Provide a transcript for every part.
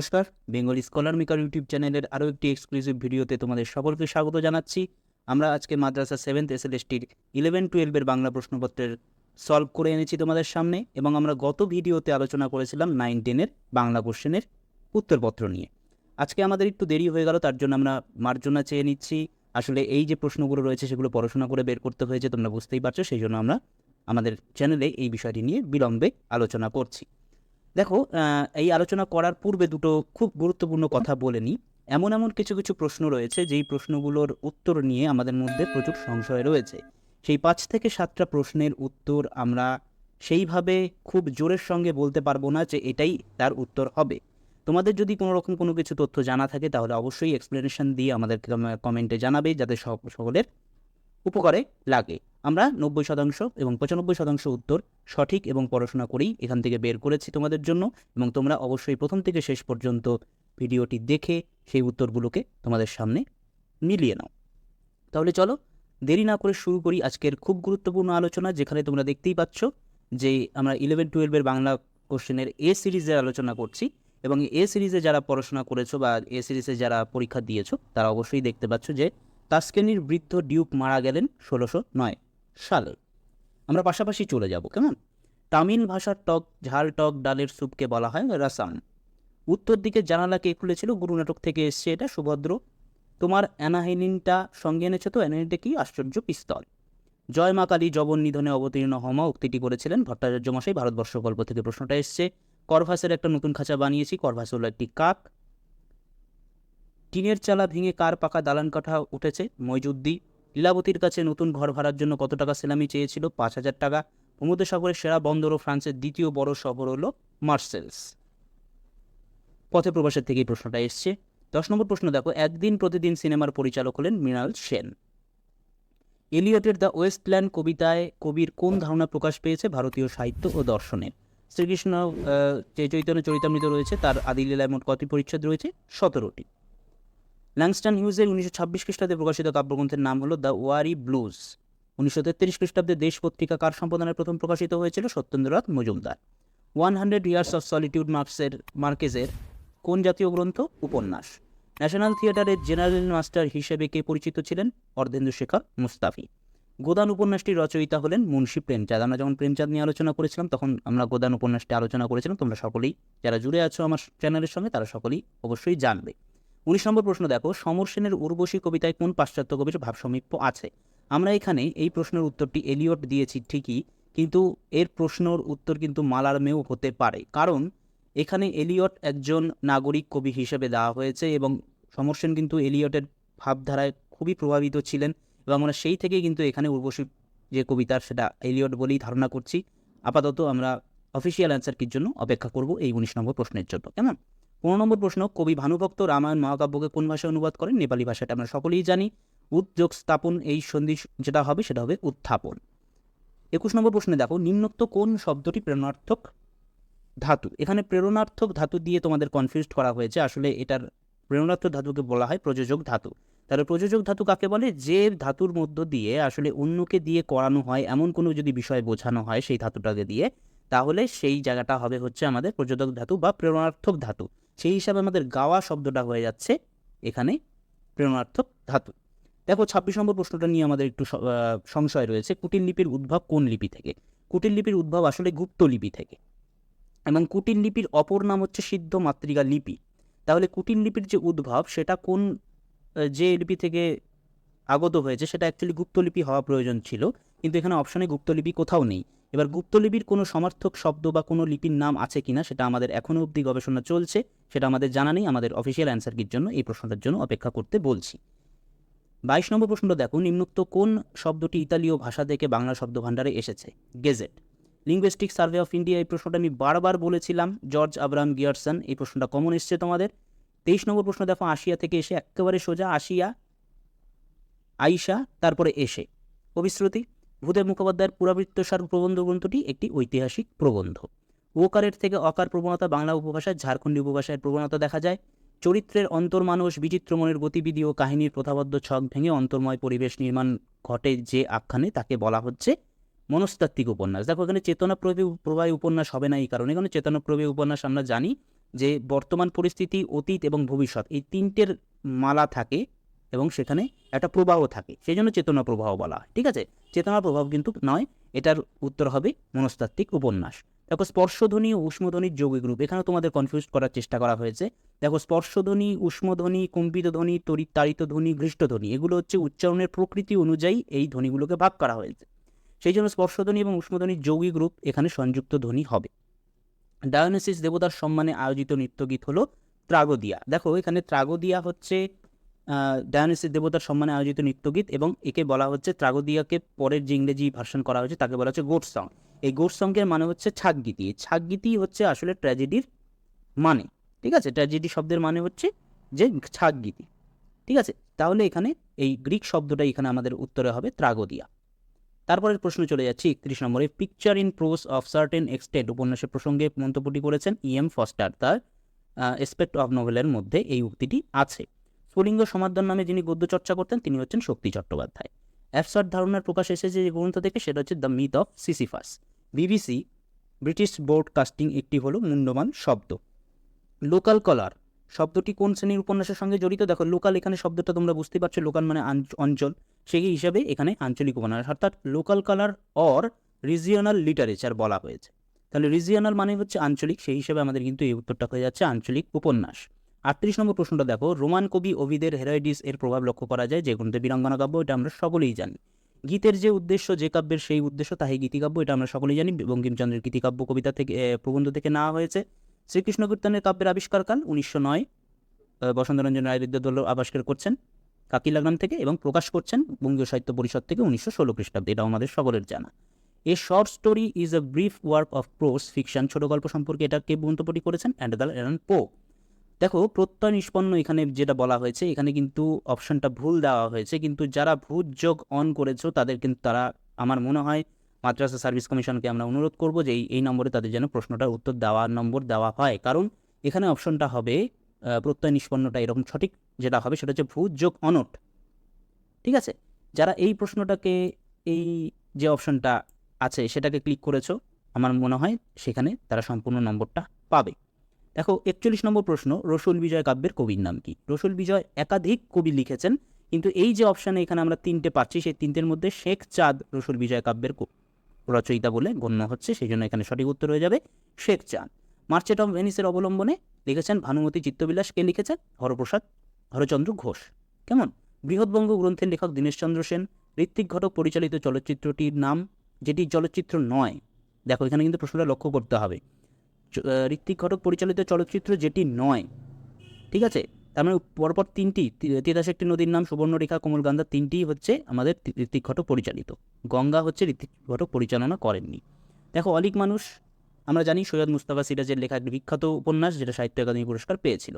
নমস্কার। Bengal scholar maker YouTube চ্যানেলের আরও একটি এক্সক্লুসিভ ভিডিওতে তোমাদের সকলকে স্বাগত জানাচ্ছি। আমরা আজকে মাদ্রাসা সেভেন্থ এস এল এসটির ইলেভেন টুয়েলভের বাংলা প্রশ্নপত্রের সলভ করে এনেছি তোমাদের সামনে এবং আমরা গত ভিডিওতে আলোচনা করেছিলাম নাইন টেনের বাংলা কোশ্চেনের উত্তরপত্র নিয়ে। আজকে আমাদের একটু দেরি হয়ে গেল, তার জন্য আমরা মার্জনা চেয়ে নিচ্ছি। আসলে এই যে প্রশ্নগুলো রয়েছে সেগুলো পড়াশোনা করে বের করতে হয়েছে, তোমরা বুঝতেই পারছ, সেই জন্য আমরা আমাদের চ্যানেলে এই বিষয়টি নিয়ে বিলম্বে আলোচনা করছি। দেখো এই আলোচনা করার পূর্বে দুটো খুব গুরুত্বপূর্ণ কথা বলে নিই। এমন এমন কিছু কিছু প্রশ্ন রয়েছে, যেই প্রশ্নগুলোর উত্তর নিয়ে আমাদের মধ্যে প্রচুর সংশয় রয়েছে। সেই পাঁচ থেকে সাতটা প্রশ্নের উত্তর আমরা সেইভাবে খুব জোরের সঙ্গে বলতে পারব না যে এটাই তার উত্তর হবে। তোমাদের যদি কোনো রকম কোনো কিছু তথ্য জানা থাকে, তাহলে অবশ্যই এক্সপ্লেনেশন দিয়ে আমাদেরকে কমেন্টে জানাবে, যাতে সকলের উপকারে লাগে। আমরা নব্বই শতাংশ এবং পঁচানব্বই শতাংশ উত্তর সঠিক এবং পড়াশোনা করেই এখান থেকে বের করেছি তোমাদের জন্য এবং তোমরা অবশ্যই প্রথম থেকে শেষ পর্যন্ত ভিডিওটি দেখে সেই উত্তরগুলোকে তোমাদের সামনে মিলিয়ে নাও। তাহলে চলো দেরি না করে শুরু করি আজকের খুব গুরুত্বপূর্ণ আলোচনা যেখানে তোমরা দেখতেই পাচ্ছ যে আমরা ইলেভেন টুয়েলভের বাংলা কোশ্চেনের এ সিরিজের আলোচনা করছি এবং এ সিরিজে যারা পড়াশোনা করেছ বা এ সিরিজে যারা পরীক্ষা দিয়েছ তারা অবশ্যই দেখতে পাচ্ছ যে তাস্কেনির বৃদ্ধ ডিউক মারা গেলেন ষোলোশো নয়। সালে। আমরা পাশাপাশি চলে যাব, কেমন? তামিল ভাষার টক, ঝাল টক, ডালের স্যুপকে বলা হয় রাসাম উত্তর দিকে জানালা কে খুলেছিল গুরু নাটক থেকে এসছে এটা সুভদ্র। তোমার অ্যানাহিনিনটা সঙ্গে এনেছে তো অ্যানাহিনটা কি আশ্চর্য পিস্তল। জয় মা কালী জবন নিধনে অবতীর্ণ হমা উক্তিটি করেছিলেন ভট্টাচার্য মশাই, ভারতবর্ষ গল্প থেকে প্রশ্নটা এসছে। করভাসের একটা নতুন খাঁচা বানিয়েছি, করভাস হলো একটি কাক। টিনের চালা ভেঙে কার পাকা দালান কাঠা উঠেছে, মইজুদ্দি। লীলাবতীর কাছে নতুন ঘর ভাড়ার জন্য কত টাকা সেলামি চেয়েছিল? পাঁচ হাজার টাকা। ভূমধ্যসাগরের সেরা বন্দর ও ফ্রান্সের দ্বিতীয় বড় শহর হলো মার্সেলস। পথে প্রবাসের থেকে প্রশ্নটা এসছে। দশ নম্বর প্রশ্ন, দেখো, একদিন প্রতিদিন সিনেমার পরিচালক হলেন মৃণাল সেন। এলিয়টের দ্য ওয়েস্ট ওয়েস্টল্যান্ড কবিতায় কবির কোন ধারণা প্রকাশ পেয়েছে ভারতীয় সাহিত্য ও দর্শনের শ্রীকৃষ্ণ যে চৈতন্য চরিতামৃত রয়েছে, তার আদিলীলায় মোট কটি পরিচ্ছেদ রয়েছে? সতেরোটি। ল্যাংস্টান হিউজের উনিশশো ছাব্বিশ খ্রিস্টাব্দে প্রকাশিত কাব্যগ্রন্থের নাম হলো দ্য ওয়ারি ব্লুজ। উনিশশো তেত্রিশ খ্রিস্টাব্দে দেশ পত্রিকা কার সম্পাদনায় প্রথম প্রকাশিত হয়েছিল? Satyendranath Majumdar. One hundred years of solitude মার্কসের, মার্কেজের কোন জাতীয় গ্রন্থ? উপন্যাস। ন্যাশনাল থিয়েটারের জেনারেল মাস্টার হিসেবে কে পরিচিত ছিলেন? অর্ধেন্দু শেখর মুস্তাফি। গোদান উপন্যাসটির রচয়িতা হলেন মুন্সী প্রেমচাঁদ। আমরা যখন প্রেমচাঁদ নিয়ে আলোচনা করেছিলাম, তখন আমরা গোদান উপন্যাসটি আলোচনা করেছিলাম। তোমরা সকলেই যারা জুড়ে আছো আমার চ্যানেলের সঙ্গে, তারা সকলেই অবশ্যই জানবে। উনিশ নম্বর প্রশ্ন দেখো, সমর সেনের উর্বশী কবিতায় কোন পাশ্চাত্য কবির ভাবসমীপ্য আছে? আমরা এখানে এই প্রশ্নের উত্তরটি এলিয়ট দিয়েছি ঠিকই, কিন্তু এর প্রশ্নর উত্তর কিন্তু মালারমেও হতে পারে। কারণ এখানে এলিয়ট একজন নাগরিক কবি হিসেবে দেওয়া হয়েছে এবং সমর সেন কিন্তু এলিয়টের ভাবধারায় খুবই প্রভাবিত ছিলেন এবং আমরা সেই থেকেই কিন্তু এখানে উর্বশী যে কবিতার সেটা এলিয়ট বলেই ধারণা করছি। আপাতত আমরা অফিসিয়াল অ্যান্সার কির জন্য অপেক্ষা করব এই উনিশ নম্বর প্রশ্নের জন্য। কেমন? পনেরো নম্বর প্রশ্ন, কবি ভানুভক্ত রামায়ণ মহাকাব্যকে কোন ভাষায় অনুবাদ করেন? নেপালি ভাষাটা আমরা সকলেই জানি। উদ্যোগ স্থাপন, এই সন্ধি যেটা হবে সেটা হবে উত্থাপন। একুশ নম্বর প্রশ্নে দেখো, নিম্নোক্ত কোন শব্দটি প্রেরণার্থক? ধাতু। এখানে প্রেরণার্থক ধাতু দিয়ে তোমাদের কনফিউজড করা হয়েছে। আসলে এটার প্রেরণার্থক ধাতুকে বলা হয় প্রযোজক ধাতু। তাহলে প্রযোজক ধাতু কাকে বলে? যে ধাতুর মধ্য দিয়ে আসলে অন্যকে দিয়ে করানো হয়, এমন কোনো যদি বিষয় বোঝানো হয় সেই ধাতুটাকে দিয়ে তাহলে সেই জায়গাটা হবে হচ্ছে আমাদের প্রযোজক ধাতু বা প্রেরণার্থক ধাতু। সেই হিসাবে আমাদের গাওয়া শব্দটা হয়ে যাচ্ছে এখানে প্রেরণার্থক ধাতু। দেখো ছাব্বিশ নম্বর প্রশ্নটা নিয়ে আমাদের একটু সংশয় রয়েছে কুটির লিপির উদ্ভব কোন লিপি থেকে? কুটিল লিপির উদ্ভব আসলে গুপ্ত লিপি থেকে। এবং কুটিল লিপির অপর নাম হচ্ছে সিদ্ধ মাতৃকা লিপি। তাহলে কুটিল লিপির যে উদ্ভব, সেটা কোন যে লিপি থেকে আগত হয়েছে, সেটা অ্যাকচুয়ালি গুপ্তলিপি হওয়া প্রয়োজন ছিল। কিন্তু এখানে অপশনে গুপ্তলিপি কোথাও নেই। এবার গুপ্তলিপির কোনো সমার্থক শব্দ বা কোনো লিপির নাম আছে কিনা সেটা আমাদের এখনও অবধি গবেষণা চলছে, সেটা আমাদের জানা নেই, আমাদের অফিসিয়াল অ্যান্সার কির জন্য এই প্রশ্নটার জন্য অপেক্ষা করতে বলছি। বাইশ নম্বর প্রশ্নটা দেখো নিম্নোক্ত কোন শব্দটি ইতালীয় ভাষা থেকে বাংলা শব্দ ভাণ্ডারে এসেছে? Gazette linguistic survey of India এই প্রশ্নটা আমি বারবার বলেছিলাম জর্জ আব্রাহাম গিয়ারসন এই প্রশ্নটা কমন এসছে তোমাদের। তেইশ নম্বর প্রশ্ন দেখো আশিয়া থেকে এসে একেবারে সোজা, আসিয়া, আইসা, তারপরে এসে। অভিশ্রুতি? ভূদেব মুখোপাধ্যায়ের পুরাবৃত্তসার প্রবন্ধ গ্রন্থটি একটি ঐতিহাসিক প্রবন্ধ। ওকারের থেকে অকার প্রবণতা বাংলা উপভাষায়, ঝাড়খণ্ডী উপভাষায় প্রবণতা দেখা যায়। চরিত্রের অন্তর্মানস বিচিত্র মনের গতিবিধি ও কাহিনীর প্রথাবদ্ধ ছক ভেঙে অন্তর্ময় পরিবেশ নির্মাণ ঘটে যে আখ্যানে তাকে বলা হচ্ছে মনস্তাত্ত্বিক উপন্যাস। দেখো, এখানে চেতনাপ্রবী প্রবাহী উপন্যাস হবে না এই কারণে। এখানে চেতনাপ্রবী উপন্যাস আমরা জানি যে বর্তমান পরিস্থিতি, অতীত এবং ভবিষ্যৎ এই তিনটের মালা থাকে এবং সেখানে একটা প্রবাহ থাকে। সেই জন্য চেতনা প্রবাহ বলা ঠিক আছে? চেতনা প্রভাব কিন্তু নয়, এটার উত্তর হবে মনস্তাত্ত্বিক উপন্যাস। দেখো স্পর্শধ্বনি ও উষ্মধ্বনির যৌগিক রূপ এখানে তোমাদের কনফিউজ করার চেষ্টা করা হয়েছে। দেখো স্পর্শধ্বনি, উষ্মধ্বনি কম্পিত ধ্বনি তড়িৎ তাড়িত ধ্বনি ঘৃষ্টধ্বনি, এগুলো হচ্ছে উচ্চারণের প্রকৃতি অনুযায়ী এই ধ্বনিগুলোকে ভাগ করা হয়েছে। সেই জন্য স্পর্শধ্বনি এবং উষ্মধ্বনির যৌগিক রূপ এখানে সংযুক্ত ধ্বনি হবে। ডায়োনেসিস দেবতার সম্মানে আয়োজিত নৃত্যগীত হলো ত্রাগোদিয়া। দেখো এখানে ত্রাগোদিয়া হচ্ছে ডায়োনেসিস দেবতার সম্মানে আয়োজিত নৃত্যগীত এবং একে বলা হচ্ছে ত্রাগোদিয়াকে পরের যে ইংরেজি ভার্সন করা হয়েছে, তাকে বলা হচ্ছে গোট সং এই গোট সঙ্গের মানে হচ্ছে ছাগগীতি ছাগগীতি হচ্ছে আসলে ট্র্যাজেডির মানে ঠিক আছে? ট্র্যাজেডি শব্দের মানে হচ্ছে যে ছাগগীতি ঠিক আছে? তাহলে এখানে এই গ্রিক শব্দটা এখানে আমাদের উত্তরে হবে ত্রাগোদিয়া। তারপরের প্রশ্ন চলে যাচ্ছে একত্রিশ নম্বরে। Picture in prose of certain extent উপন্যাসের প্রসঙ্গে মন্তব্যটি করেছেন ই এম ফস্টার তার এসপেক্ট অফ নোভেলের মধ্যে এই উক্তিটি আছে। স্ফুলিঙ্গ সমাধান নামে যিনি গদ্য চর্চা করতেন, তিনি হচ্ছেন শক্তি চট্টোপাধ্যায়। অ্যাবসার্ড ধারণার প্রকাশ এসেছে যে গ্রন্থ থেকে, সেটা হচ্ছে the myth of Sisyphus. BBC, British broadcasting একটি হলো মূল্যবান শব্দ। লোকাল কলার, শব্দটি কোন শ্রেণির উপন্যাসের সঙ্গে জড়িত? দেখো, লোকাল এখানে শব্দটা তোমরা বুঝতে পারছ, লোকাল মানে অঞ্চল। সেই হিসাবে এখানে আঞ্চলিক উপন্যাস, অর্থাৎ local colour or regional literature বলা হয়েছে। তাহলে রিজিয়নাল মানে হচ্ছে আঞ্চলিক, সেই হিসাবে আমাদের কিন্তু এই উত্তরটা হয়ে যাচ্ছে আঞ্চলিক উপন্যাস। আটত্রিশ নম্বর প্রশ্নটা দেখো, রোমান কবি ওভিদের হেরোইডিস এর প্রভাব লক্ষ্য করা যায় যে গ্রন্থে বীরাঙ্গনা কাব্য, এটা আমরা সকলেই জানি। গীতের যে উদ্দেশ্য, যে কাব্যের সেই উদ্দেশ্য তাই গীতিকাব্য, এটা আমরা সকলেই জানি। বঙ্কিমচন্দ্রের গীতিকাব্য কবিতা থেকে প্রবন্ধ থেকে নেওয়া হয়েছে। শ্রীকৃষ্ণ কীর্তনের কাব্যের আবিষ্কারকাল উনিশশো নয় বসন্তরঞ্জন রায় বিদ্যাদল আবিষ্কার করছেন কাকিলাগ্রাম থেকে এবং প্রকাশ করছেন বঙ্গীয় সাহিত্য পরিষদ থেকে উনিশশো ষোলো খ্রিস্টাব্দে, এটাও আমাদের সকলের জানা। A short story is a brief work of prose fiction ছোট গল্প সম্পর্কে এটা কে মন্তব্যটি করেছেন? অ্যান্ডাল এরান পো দেখো প্রত্যয় নিষ্পন্ন এখানে যেটা বলা হয়েছে, এখানে কিন্তু অপশনটা ভুল দেওয়া হয়েছে। কিন্তু যারা ভূত যোগ অন করেছ, তাদের কিন্তু তারা, আমার মনে হয়, মাদ্রাসা সার্ভিস কমিশনকে আমরা অনুরোধ করব যে এই নম্বরে তাদের যেন প্রশ্নটার উত্তর দেওয়ার নম্বর দেওয়া হয়। কারণ এখানে অপশনটা হবে প্রত্যয় নিষ্পন্নটা এরকম সঠিক যেটা হবে, সেটা হচ্ছে ভূত যোগ অনট ঠিক আছে? যারা এই প্রশ্নটাকে, এই যে অপশনটা আছে, সেটাকে ক্লিক করেছ, আমার মনে হয় সেখানে তারা সম্পূর্ণ নম্বরটা পাবে। দেখো, একচল্লিশ নম্বর প্রশ্ন, রসুল বিজয় কাব্যের কবির নাম কি? রসুল বিজয় একাধিক কবি লিখেছেন, কিন্তু এই যে অপশানে এখানে আমরা তিনটে পাচ্ছি, সেই তিনটের মধ্যে শেখ চাঁদ রসুল বিজয় কাব্যের রচয়িতা বলে গণ্য হচ্ছে, সেই জন্য এখানে সঠিক উত্তর হয়ে যাবে শেখ চাঁদ। মার্চেট অফ ভেনিসের অবলম্বনে লিখেছেন ভানুমতি চিত্তবিলাস, কে লিখেছেন? হরপ্রসাদ হরচন্দ্র ঘোষ। কেমন? বৃহৎবঙ্গ গ্রন্থের লেখক দীনেশচন্দ্র সেন, ঋত্বিক ঘটক পরিচালিত চলচ্চিত্রটির নাম, যেটি চলচ্চিত্র নয়। দেখো, এখানে কিন্তু প্রশ্নটা লক্ষ্য করতে হবে। ঋত্বিক ঘটক পরিচালিত চলচ্চিত্র যেটি নয়। ঠিক আছে? তার মানে পরপর তিনটি তিতাস একটি নদীর নাম, সুবর্ণরেখা কোমলগঙ্গা তিনটিই হচ্ছে আমাদের ঋত্বিক ঘটক পরিচালিত। গঙ্গা হচ্ছে ঋত্বিক ঘটক পরিচালনা করেননি। দেখো, অলিক মানুষ, আমরা জানি সৈয়দ মুস্তাফা সিরাজের লেখা একটি বিখ্যাত উপন্যাস, যেটা সাহিত্য একাডেমি পুরস্কার পেয়েছিল।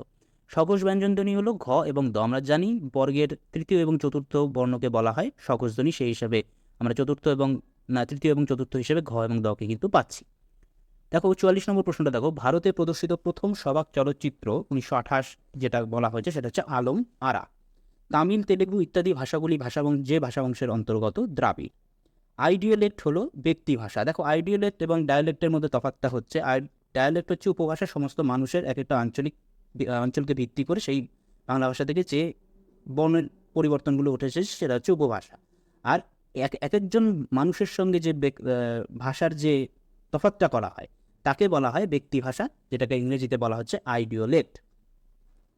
সকস ব্যঞ্জনধ্বনি হলো ঘ এবং দ। আমরা জানি বর্গের তৃতীয় এবং চতুর্থ বর্ণকে বলা হয় সকস ধ্বনি সেই হিসাবে আমরা চতুর্থ এবং, না, তৃতীয় এবং চতুর্থ হিসেবে ঘ এবং দকে কিন্তু পাচ্ছি। দেখো চুয়াল্লিশ নম্বর প্রশ্নটা দেখো। ভারতে প্রদর্শিত প্রথম সবাক চলচ্চিত্র উনিশশো আঠাশ যেটা বলা হয়েছে, সেটা হচ্ছে আলম আরা। তামিল, তেলেগু ইত্যাদি ভাষাগুলি ভাষাবং যে ভাষাবংশের অন্তর্গত দ্রাবিড়। আইডিয়ালেক্ট হলো ব্যক্তি ভাষা। দেখো আইডিয়ালেক্ট এবং ডায়ালেক্টের মধ্যে তফাৎটা হচ্ছে ডায়ালেক্ট হচ্ছে উপভাষা সমস্ত মানুষের এক একটা আঞ্চলিক অঞ্চলকে ভিত্তি করে সেই বাংলা ভাষা থেকে যে বর্ণের পরিবর্তনগুলো উঠেছে, সেটা হচ্ছে উপভাষা। আর এক এক একজন মানুষের সঙ্গে যে ভাষার যে তফাৎটা করা হয় তাকে বলা হয় ব্যক্তি ভাষা, যেটাকে ইংরেজিতে বলা হচ্ছে আইডিওলেক্ট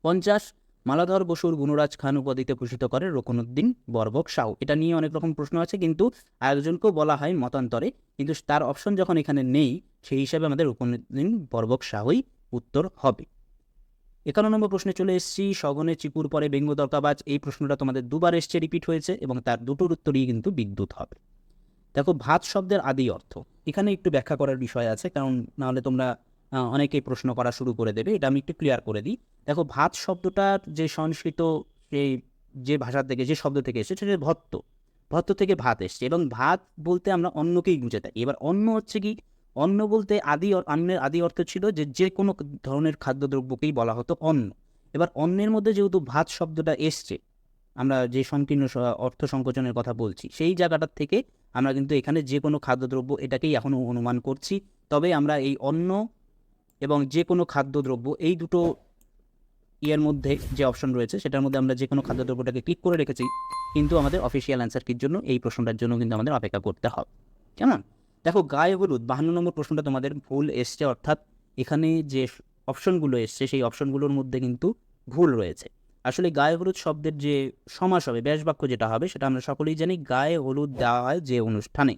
পঞ্চাশ, মালাধর বসুর গুণরাজ খান উপাধিতে ভূষিত করে রকুনুদ্দিন বরবক সাউ। এটা নিয়ে অনেক রকম প্রশ্ন আছে, কিন্তু আয়োজনকেও বলা হয় মতান্তরে। কিন্তু তার অপশন যখন এখানে নেই, সেই হিসাবে আমাদের রকুনুদ্দিন বরবক শাহই উত্তর হবে। একান্ন নম্বর প্রশ্নে চলে এসেছি সগনে চিপুর পরে বেঙ্গ দরকাবাজ। এই প্রশ্নটা তোমাদের দুবার এসছে, রিপিট হয়েছে, এবং তার দুটোর উত্তরই কিন্তু বিদ্যুৎ হবে। দেখো, ভাত শব্দের আদি অর্থ। এখানে একটু ব্যাখ্যা করার বিষয় আছে, কারণ নাহলে তোমরা অনেকেই প্রশ্ন করা শুরু করে দেবে, এটা আমি একটু ক্লিয়ার করে দিই। দেখো, ভাত শব্দটার যে সংস্কৃত সেই যে ভাষা থেকে, যে শব্দ থেকে এসেছে, সেটা ভত্ত। ভত্ত থেকে ভাত এসছে, এবং ভাত বলতে আমরা অন্নকেই বুঝে থাকি। এবার অন্ন হচ্ছে কি? অন্ন বলতে আদি অন্নের আদি অর্থ ছিল যে যে কোনো ধরনের খাদ্যদ্রব্যকেই বলা হতো অন্ন। এবার অন্নের মধ্যে যেহেতু ভাত শব্দটা এসছে আমরা যে সংকীর্ণ অর্থ সংকোচনের কথা বলছি, সেই জায়গাটার থেকে আমরা কিন্তু এখানে যে কোনো খাদ্যদ্রব্য এটাকেই এখনও অনুমান করছি। তবে আমরা এই অন্ন এবং যে কোনো খাদ্যদ্রব্য, এই দুটো ইয়ের মধ্যে যে অপশন রয়েছে, সেটার মধ্যে আমরা যে কোনো খাদ্যদ্রব্যটাকে ক্লিক করে রেখেছি, কিন্তু আমাদের অফিসিয়াল অ্যান্সার কির জন্য এই প্রশ্নটার জন্য কিন্তু আমাদের অপেক্ষা করতে হবে। কেমন? দেখো, গায়ে হলুদ, বাহান্ন নম্বর প্রশ্নটা তোমাদের ভুল এসছে, অর্থাৎ এখানে যে অপশনগুলো এসছে, সেই অপশনগুলোর মধ্যে কিন্তু ভুল রয়েছে। আসলে গায়ে হলুদ শব্দের যে সমাস হবে ব্যাস বাক্য যেটা হবে, সেটা আমরা সকলেই জানি গায়ে হলুদ দেওয়া হয় যে অনুষ্ঠানে।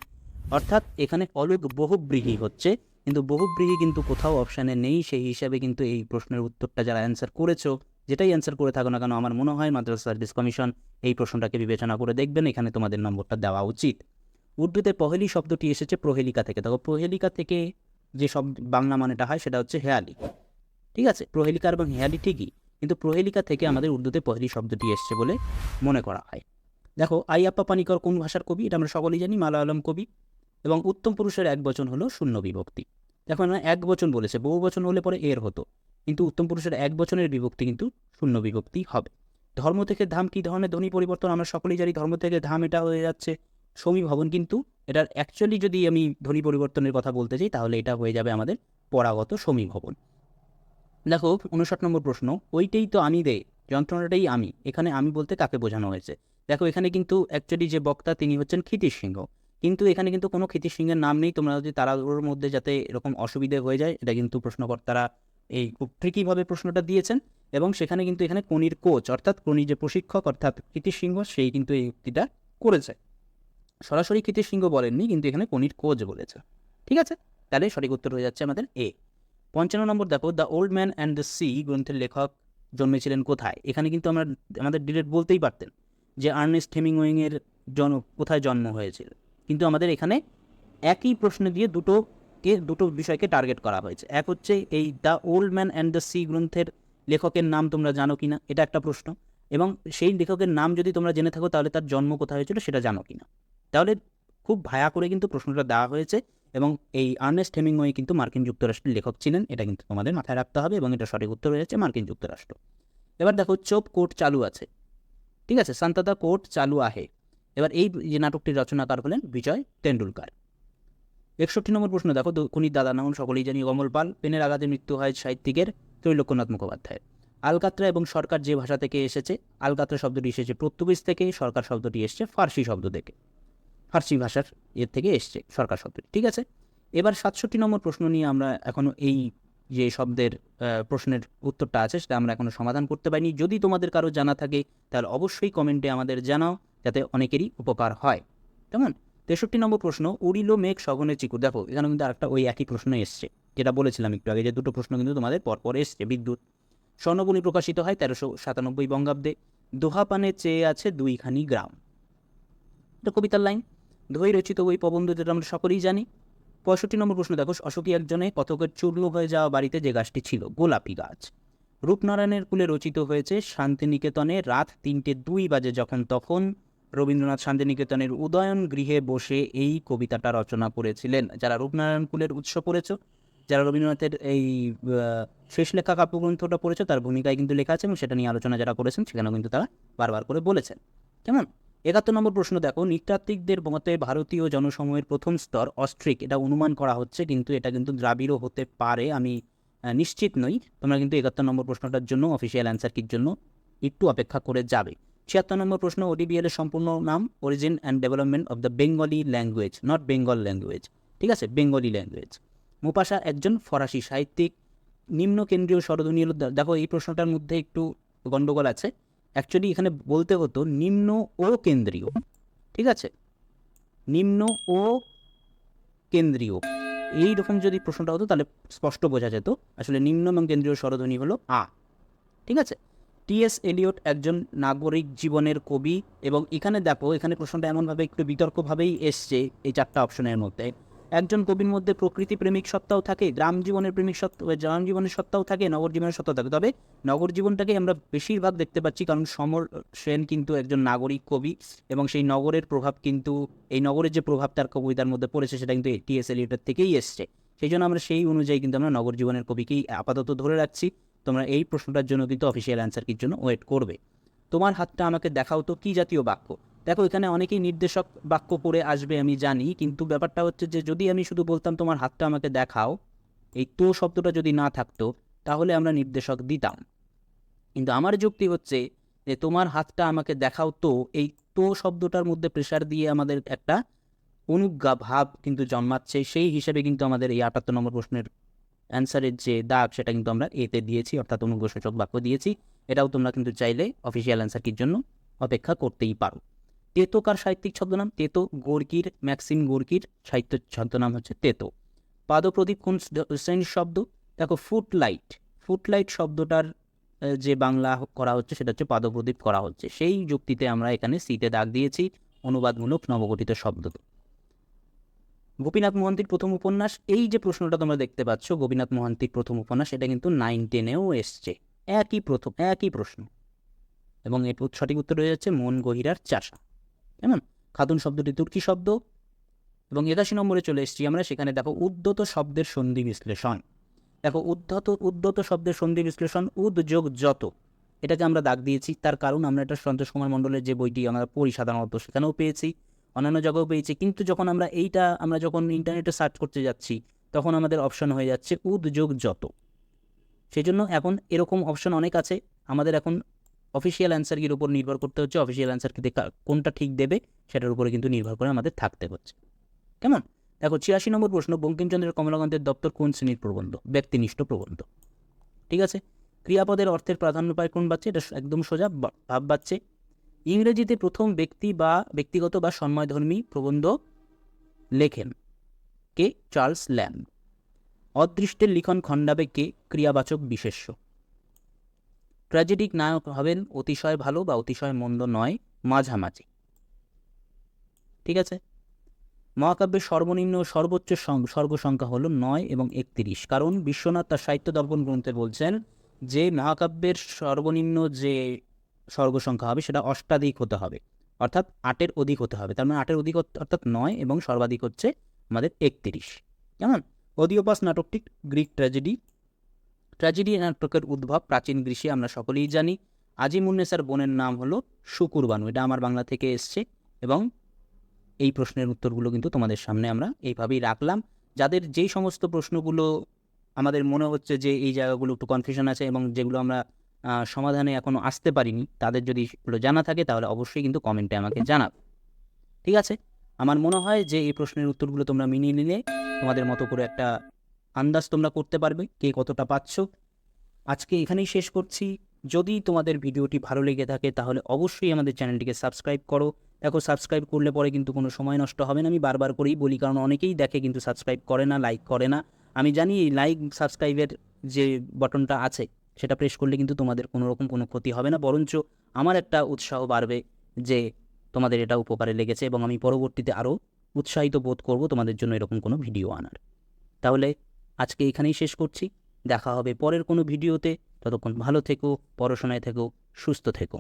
অর্থাৎ এখানে অলুক বহুব্রীহি হচ্ছে, কিন্তু বহুব্রীহি কিন্তু কোথাও অপশানে নেই। সেই হিসাবে কিন্তু এই প্রশ্নের উত্তরটা যারা অ্যান্সার করেছ, যেটাই অ্যান্সার করে থাকো না কেন, আমার মনে হয় মাদ্রাসা সার্ভিস কমিশন এই প্রশ্নটাকে বিবেচনা করে দেখবেন। এখানে তোমাদের নম্বরটা দেওয়া উচিত। উর্দুতে পহেলি শব্দটি এসেছে প্রহেলিকা থেকে। দেখো, প্রহেলিকা থেকে যে শব্দ বাংলা মানেটা হয়, সেটা হচ্ছে হেয়ালি। ঠিক আছে? প্রহেলিকা এবং হেয়ালি ঠিকই। কিন্তু প্রহেলিকা থেকে আমাদের উর্দুতে পহেলি শব্দটি এসছে বলে মনে করা হয়। দেখো আইয়াপ্পা পানিকর কোন ভাষার কবি? এটা আমরা সকলেই জানি, মালায়ালম কবি। এবং উত্তম পুরুষের এক বচন হলো শূন্য বিভক্তি। দেখো, না, এক বচন বলেছে, বহু বচন হলে পরে এর হতো। কিন্তু উত্তম পুরুষের এক বচনের বিভক্তি কিন্তু শূন্য বিভক্তি হবে। ধর্ম থেকে ধাম কী ধরনের ধ্বনি পরিবর্তন? আমরা সকলেই জানি ধর্ম থেকে ধাম এটা হয়ে যাচ্ছে। সমীভবন কিন্তু এটার অ্যাকচুয়ালি যদি আমি ধ্বনি পরিবর্তনের কথা বলতে চাই, তাহলে এটা হয়ে যাবে আমাদের পরাগত সমীভবন দেখো, উনষাট নম্বর প্রশ্ন, ওইটাই তো আমি দে যন্ত্রণাটাই আমি। এখানে আমি বলতে কাকে বোঝানো হয়েছে? দেখো, এখানে কিন্তু অ্যাকচুয়ালি যে বক্তা তিনি হচ্ছেন ক্ষিতিশ সিংহ। কিন্তু এখানে কিন্তু কোনো ক্ষিতিশ সিংহের নাম নেই, তোমরা যদি তারাগুলোর মধ্যে যাতে এরকম অসুবিধে হয়ে যায়, এটা কিন্তু প্রশ্নকর্তারা এই খুব ট্রিকিভাবে প্রশ্নটা দিয়েছেন। এবং সেখানে কিন্তু এখানে কনির কোচ, অর্থাৎ কনির যে প্রশিক্ষক, অর্থাৎ ক্ষিতিশ সিংহ, সেই কিন্তু এই উক্তিটা করেছে। সরাসরি ক্ষিতিশ সিংহ বলেননি, কিন্তু এখানে কনির কোচ বলেছে। ঠিক আছে? তাহলে সঠিক উত্তর হয়ে যাচ্ছে আমাদের এ। পঞ্চান্ন নম্বর দেখো, the old man and the sea গ্রন্থের লেখক জন্মেছিলেন কোথায়? এখানে কিন্তু আমরা আমাদের ডিরেক্ট বলতেই পারতেন যে আর্নেস্ট হেমিংওয়েংয়ের জন, কোথায় জন্ম হয়েছিল। কিন্তু আমাদের এখানে একই প্রশ্ন দিয়ে দুটোকে, দুটো বিষয়কে টার্গেট করা হয়েছে। এক হচ্ছে এই the old man and the sea গ্রন্থের লেখকের নাম তোমরা জানো কি না? এটা একটা প্রশ্ন। এবং সেই লেখকের নাম যদি তোমরা জেনে থাকো, তাহলে তার জন্ম কোথায় হয়েছিল সেটা জানো কি না? তাহলে খুব ভায়া করে কিন্তু প্রশ্নটা দেওয়া হয়েছে। এবং এই আর্নেস্ট হেমিংওয়ে কিন্তু মার্কিন যুক্তরাষ্ট্রের লেখক ছিলেন। এটা কিন্তু তোমাদের মাথায় রাখতে হবে এবং এটা সঠিক উত্তর হয়েছে মার্কিন যুক্তরাষ্ট্র। এবার দেখো চোপ কোর্ট চালু আছে। ঠিক আছে সান্তাদা কোর্ট চালু আহে। এবার এই যে নাটকটির রচনাকার হলেন বিজয় তেন্ডুলকার। একষট্টি নম্বর প্রশ্ন দেখো খুনির দাদা নাম সকলেই জানি কমল পাল, পেনের আঘাতে মৃত্যু হয় সাহিত্যিকের ত্রৈলোক্যনাথ মুখোপাধ্যায়ের। আলকাত্রা এবং সরকার যে ভাষা থেকে এসেছে, আলকাত্রা শব্দটি এসেছে পর্তুগিজ থেকে, সরকার শব্দটি এসেছে ফার্সি শব্দ থেকে। ফার্সি ভাষার এর থেকে এসছে সরকার শব্দটি ঠিক আছে? এবার সাতষট্টি নম্বর প্রশ্ন নিয়ে আমরা এখনও এই যে শব্দের প্রশ্নের উত্তরটা আছে সেটা আমরা এখনও সমাধান করতে পারিনি। যদি তোমাদের কারও জানা থাকে, তাহলে অবশ্যই কমেন্টে আমাদের জানাও, যাতে অনেকেরই উপকার হয়। কেমন? তেষট্টি নম্বর প্রশ্ন, উড়িলো মেঘ সঘনে চিকুর। দেখো এখানে কিন্তু আরেকটা ওই একই প্রশ্ন এসছে, যেটা বলেছিলাম একটু আগে যে দুটো প্রশ্ন কিন্তু তোমাদের পরপর এসছে, বিদ্যুৎ। স্বর্ণবনী প্রকাশিত হয় তেরোশো সাতানব্বই বঙ্গাব্দে। দোহাপানে চেয়ে আছে দুইখানি গ্রাম। এটা কবিতার লাইন। দোহই রচিত ওই প্রবন্ধ যেটা আমরা সকলেই জানি। পঁয়ষট্টি নম্বর প্রশ্ন, দেখো অশোকী একজনে কতকের চূর্ণ হয়ে যাওয়া বাড়িতে যে গাছটি ছিল? গোলাপি গাছ। রূপনারায়ণের কুলে রচিত হয়েছে শান্তিনিকেতনে রাত তিনটে দুই বাজে যখন তখন রবীন্দ্রনাথ শান্তিনিকেতনের উদয়ন গৃহে বসে এই কবিতাটা রচনা করেছিলেন। যারা রূপনারায়ণ কুলের উৎস পড়েছ, যারা রবীন্দ্রনাথের এই শেষ লেখা কাব্যগ্রন্থটা পড়েছে, তার ভূমিকায় কিন্তু লেখা আছে এবং সেটা নিয়ে আলোচনা যারা করেছেন, সেখানেও কিন্তু তারা বারবার করে বলেছেন। কেমন? একাত্তর নম্বর প্রশ্ন দেখো, নৃতাত্ত্বিকদের মতে ভারতীয় জনসমূহের প্রথম স্তর অস্ট্রিক। এটা অনুমান করা হচ্ছে, কিন্তু এটা কিন্তু দ্রাবিড়ও হতে পারে, আমি নিশ্চিত নই। তোমরা কিন্তু একাত্তর নম্বর প্রশ্নটার জন্য অফিসিয়াল অ্যান্সার কির জন্য একটু অপেক্ষা করে যাবে। ছিয়াত্তর নম্বর প্রশ্ন ওডিবিএল এর সম্পূর্ণ নাম origin and development of the Bengali language not Bengal language ঠিক আছে? বেঙ্গলি ল্যাঙ্গুয়েজ মুপাশা একজন ফরাসি সাহিত্যিক নিম্ন কেন্দ্রীয় স্বরধ্বনি দেখো এই প্রশ্নটার মধ্যে একটু গণ্ডগোল আছে। অ্যাকচুয়ালি এখানে বলতে হতো নিম্ন ও কেন্দ্রীয়। ঠিক আছে? নিম্ন ও কেন্দ্রীয়। এই রকম যদি প্রশ্নটা হতো, তাহলে স্পষ্ট বোঝা যেত। আসলে নিম্ন এবং কেন্দ্রীয় স্বরধ্বনি হলো আ। ঠিক আছে? টিএস এলিয়ট একজন নাগরিক জীবনের কবি এবং এখানে দেখো, এখানে প্রশ্নটা এমনভাবে একটু বিতর্কভাবেই এসছে এই চারটা অপশনের মধ্যে। একজন কবির মধ্যে প্রকৃতি প্রেমিক সত্তাও থাকে, গ্রাম জীবনের প্রেমিক সত্তা গ্রাম জীবনের সত্তাও থাকে, নগর জীবনের সত্তাও থাকে। তবে নগর জীবনটাকে আমরা বেশিরভাগ দেখতে পাচ্ছি, কারণ সমর সেন কিন্তু একজন নাগরিক কবি এবং সেই নগরের প্রভাব কিন্তু, এই নগরের যে প্রভাব তার কবিতার মধ্যে পড়েছে সেটা কিন্তু টিএস এলিয়টের থেকেই এসছে। সেই জন্য আমরা সেই অনুযায়ী কিন্তু আমরা নগর জীবনের কবিকেই আপাতত ধরে রাখছি। তোমরা এই প্রশ্নটার জন্য কিন্তু অফিসিয়াল অ্যান্সার কির জন্য ওয়েট করবে। তোমার হাতটা আমাকে দেখাও তো কি জাতীয় বাক্য? দেখো, এখানে অনেকেই নির্দেশক বাক্য পড়ে আসবে, আমি জানি, কিন্তু ব্যাপারটা হচ্ছে যে, যদি আমি শুধু বলতাম, তোমার হাতটা আমাকে দেখাও এই তো শব্দটা যদি না থাকতো, তাহলে আমরা নির্দেশক দিতাম। কিন্তু আমার যুক্তি হচ্ছে যে, তোমার হাতটা আমাকে দেখাও তো এই তো শব্দটার মধ্যে প্রেশার দিয়ে আমাদের একটা অনুজ্ঞা ভাব কিন্তু জন্মাচ্ছে। সেই হিসেবে কিন্তু আমাদের এই আটাত্তর নম্বর প্রশ্নের অ্যান্সারের যে দাগ, সেটা কিন্তু আমরা এতে দিয়েছি, অর্থাৎ অনুগ্রসূচক বাক্য দিয়েছি। এটাও তোমরা কিন্তু চাইলে অফিসিয়াল অ্যান্সার কির জন্য অপেক্ষা করতেই পারো। তেতোকার সাহিত্যিক ছদ্মনাম? তেতো গোর্কির, ম্যাক্সিম গোর্কির সাহিত্য ছদ্মনাম হচ্ছে তেতো। পাদপ্রদীপ কোন শ্রেণির শব্দ? দেখো, ফুটলাইট। ফুটলাইট শব্দটার যে বাংলা করা হচ্ছে সেটা হচ্ছে পাদপ্রদীপ করা হচ্ছে। সেই যুক্তিতে আমরা এখানে সিতে দাগ দিয়েছি, অনুবাদমূলক নবগঠিত শব্দ। গোপীনাথ মোহান্তির প্রথম উপন্যাস, এই যে প্রশ্নটা তোমরা দেখতে পাচ্ছ, গোপীনাথ মোহান্তির প্রথম উপন্যাস এটা কিন্তু নাইন টেনেও এসছে। একই প্রথম, একই প্রশ্ন। এবং এর সঠিক উত্তর হয়ে যাচ্ছে মন গহিরার চাষা। কেমন খাতুন শব্দটি তুর্কি শব্দ এবং একাশি নম্বরে চলে এসেছি আমরা। সেখানে দেখো উদ্যত শব্দের সন্ধি বিশ্লেষণ। দেখো উদ্ধত উদ্যত শব্দের সন্ধি বিশ্লেষণ উদ যোগ যত। এটাকে আমরা দাগ দিয়েছি, তার কারণ আমরা এটা সন্তোষ কুমার মণ্ডলের যে বইটি আমরা পড়ি সাধারণত সেখানেও পেয়েছি, অন্যান্য জায়গাও পেয়েছি। কিন্তু যখন আমরা এইটা, আমরা যখন ইন্টারনেটে সার্চ করতে যাচ্ছি, তখন আমাদের অপশন হয়ে যাচ্ছে উদ যোগ যত। সেই জন্য এখন এরকম অপশন অনেক আছে। আমাদের এখন অফিসিয়াল অ্যান্সারকির উপর নির্ভর করতে হচ্ছে অফিসিয়াল অ্যান্সারকে দেখা কোনটা ঠিক দেবে, সেটার উপরে কিন্তু নির্ভর করে আমাদের থাকতে হচ্ছে। কেমন? দেখো, ছিয়াশি নম্বর প্রশ্ন, বঙ্কিমচন্দ্রের কমলাকান্তের দপ্তর কোন শ্রেণির প্রবন্ধ? ব্যক্তিনিষ্ঠ প্রবন্ধ। ঠিক আছে? ক্রিয়াপদের অর্থের প্রাধান্য পায় কোন বাচ্চা? এটা একদম সোজা ভাব বাচ্চে। ইংরেজিতে প্রথম ব্যক্তি বা ব্যক্তিগত বা সন্ময়ধর্মী প্রবন্ধ লেখেন কে? Charles lamb. অদৃষ্টের লিখন খণ্ডাবে কে? ক্রিয়াবাচক বিশেষ্য। ট্র্যাজেডিক নায়ক হবেন অতিশয় ভালো বা অতিশয় মন্দ নয়, মাঝামাঝি। ঠিক আছে? মহাকাব্যের সর্বনিম্ন সর্বোচ্চ সং- স্বর্গ সংখ্যা হলো নয় এবং একত্রিশ। কারণ বিশ্বনাথ তার সাহিত্য দর্পণ গ্রন্থে বলছেন যে, মহাকাব্যের সর্বনিম্ন যে স্বর্গ সংখ্যা হবে সেটা অষ্টাধিক হতে হবে। অর্থাৎ আটের অধিক হতে হবে। তার মানে আটের অধিক অর্থাৎ নয় এবং সর্বাধিক হচ্ছে আমাদের একত্রিশ। কেমন? অদিওপাস নাটকটি গ্রিক ট্র্যাজেডি ট্র্যাজেডি নাটকের উদ্ভব প্রাচীন গ্রীষ্মে আমরা সকলেই জানি। আজিমুন্নেসার বোনের নাম হলো শুকুরবানু এটা আমার বাংলা থেকে এসছে। এবং এই প্রশ্নের উত্তরগুলো কিন্তু তোমাদের সামনে আমরা এইভাবেই রাখলাম। যাদের যেই সমস্ত প্রশ্নগুলো আমাদের মনে হচ্ছে যে এই জায়গাগুলো একটু কনফিউশন আছে এবং যেগুলো আমরা সমাধানে এখনও আসতে পারিনি, তাদের যদি সেগুলো জানা থাকে তাহলে অবশ্যই কিন্তু কমেন্টে আমাকে জানাব। ঠিক আছে? আমার মনে হয় যে এই প্রশ্নের উত্তরগুলো তোমরা মিলিয়ে নিলে তোমাদের মতো করে একটা আন্দাজ তোমরা করতে পারবে কে কতটা পাচ্ছ। আজকে এখানেই শেষ করছি। যদি তোমাদের ভিডিওটি ভালো লেগে থাকে তাহলে অবশ্যই আমাদের চ্যানেলটিকে সাবস্ক্রাইব করো। দেখো, সাবস্ক্রাইব করলে পরে কিন্তু কোনো সময় নষ্ট হবে না। আমি বারবার করেই বলি, কারণ অনেকেই দেখে কিন্তু সাবস্ক্রাইব করে না, লাইক করে না। আমি জানি এই লাইক, সাবস্ক্রাইবের যে বাটনটা আছে, সেটা প্রেস করলে কিন্তু তোমাদের কোনো রকম কোনো ক্ষতি হবে না। বরঞ্চ আমার একটা উৎসাহ বাড়বে যে তোমাদের এটা উপকারে লেগেছে এবং আমি পরবর্তীতে আরও উৎসাহিত বোধ করব তোমাদের জন্য এরকম কোনো ভিডিও আনার। তাহলে আজকে এখানেই শেষ করছি। দেখা হবে পরের কোনো ভিডিওতে। ততক্ষণ ভালো থেকো, পড়াশোনায় থেকো, সুস্থ থেকো।